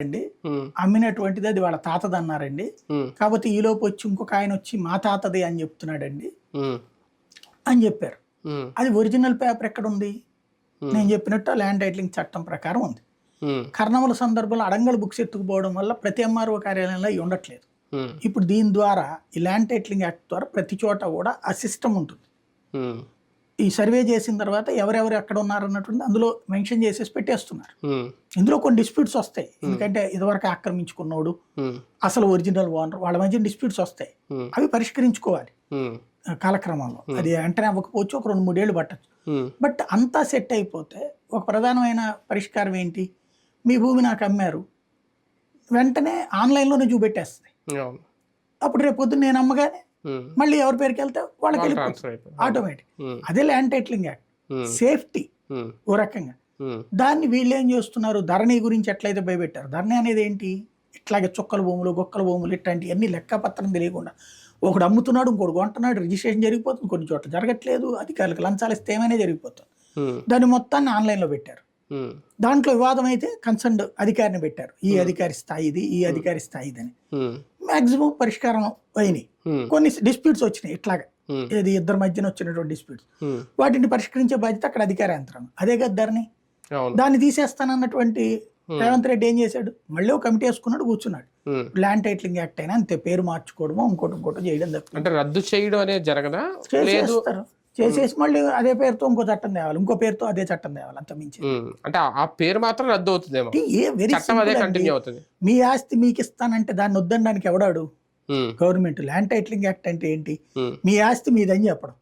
అండి. అమ్మినటువంటిది అది వాళ్ళ తాతది అన్నారండి కాకపోతే ఈలోపు వచ్చి ఇంకొక ఆయన వచ్చి మా తాతది అని చెప్తున్నాడండి. అని చెప్పారు. అది ఒరిజినల్ పేపర్ ఎక్కడ ఉంది. నేను చెప్పినట్టు ల్యాండ్ టైటిలింగ్ చట్టం ప్రకారం ఉంది. ఉమ్, కర్నముల సందర్భంలో అడంగల్ బుక్స్ ఎత్తుకుపోవడం వల్ల ప్రతి ఎంఆర్ఓ కార్యాలయంలో ఇవి ఉండట్లేదు. ఇప్పుడు దీని ద్వారా ఈ ల్యాండ్ టైటిలింగ్ యాక్ట్ ద్వారా ప్రతి చోట కూడా ఆ సిస్టమ్ ఉంటుంది. ఈ సర్వే చేసిన తర్వాత ఎవరెవరు ఎక్కడ ఉన్నారు అన్నటువంటి అందులో మెన్షన్ చేసేసి పెట్టేస్తున్నారు. ఇందులో కొన్ని డిస్ప్యూట్స్ వస్తాయి. ఎందుకంటే ఇదివరకు ఆక్రమించుకున్నోడు అసలు ఒరిజినల్ ఓనర్ వాళ్ళ మధ్య డిస్ప్యూట్స్ వస్తాయి. అవి పరిష్కరించుకోవాలి. కాలక్రమంలో. అది వెంటనే అవ్వకపోవచ్చు ఒక రెండు మూడేళ్ళు పట్టచ్చు. బట్ అంతా సెట్ అయిపోతే ఒక ప్రధానమైన పరిష్కారం ఏంటి? మీ భూమి నాకు అమ్మారు. వెంటనే ఆన్లైన్లోనే చూపెట్టేస్తుంది అప్పుడు రేపు పొద్దున్న నేను అమ్మగానే మళ్ళీ ఎవరి పేరుకి వెళ్తే వాళ్ళకి వాళ్ళు వెళ్ళిపోతుంది. ఆటోమేటిక్ ఉమ్, అదే ల్యాండ్ టైటిలింగ్ యాక్ట్ సేఫ్టీ ఓ రకంగా. ఉమ్, దాన్ని వీళ్ళు ఏం చేస్తున్నారు? ధరణి గురించి ఎట్లయితే భయపెట్టారు? ధరణి అనేది ఏంటి? ఇట్లాగే చుక్కల భూములు గొక్కల భూములు ఇట్లాంటివి అన్ని లెక్కపత్రం తెలియకుండా. ఒకడు అమ్ముతున్నాడు ఇంకోటి కొంటున్నాడు రిజిస్ట్రేషన్ జరిగిపోతుంది. కొన్ని చోట్ల జరగట్లేదు. అధికారులకు లంచాలు ఇస్తే ఏమైనా జరిగిపోతుంది. దాన్ని మొత్తాన్ని ఆన్లైన్లో పెట్టారు. దాంట్లో వివాదం అయితే కన్సర్న్డ్ అధికారిని పెట్టారు. ఈ అధికారి స్థాయి ఇది ఈ అధికారి స్థాయి మాక్సిమం పరిష్కారం అయినాయి కొన్ని డిస్ప్యూట్స్ వచ్చినాయి ఇట్లాగా. ఏది ఇద్దరి మధ్యన వచ్చినటువంటి డిస్ప్యూట్స్. వాటిని పరిష్కరించే బాధ్యత అక్కడ అధికార యంత్రాంగం అదే కదా ధరణి? అవును. దాన్ని తీసేస్తానన్నటువంటి రేవంత్ రెడ్డి ఏం చేశాడు? మళ్ళీ ఒక కమిటీ వేసుకున్నాడు కూర్చున్నాడు. ల్యాండ్ టైటిలింగ్ యాక్ట్ అయినా అంతే. పేరు మార్చుకోవడమో ఇంకోటి ఇంకోటి చేయడం తప్ప అంటే రద్దు చేయడం అనేది జరగదా? లేదు. చేసేసి మళ్ళీ అదే పేరుతో ఇంకో చట్టం తేవాలి. ఇంకో పేరుతో అదే చట్టం తేవాలి అంత మించి. అంటే ఆ- పేరు మాత్రం రద్దు అవుతుంది. మీ ఆస్తి మీకు ఇస్తానంటే దాన్ని వద్దనడానికి ఎవడాడు? గవర్నమెంట్. ల్యాండ్ టైటిలింగ్ యాక్ట్ అంటే ఏంటి? మీ ఆస్తి మీదని చెప్పడం.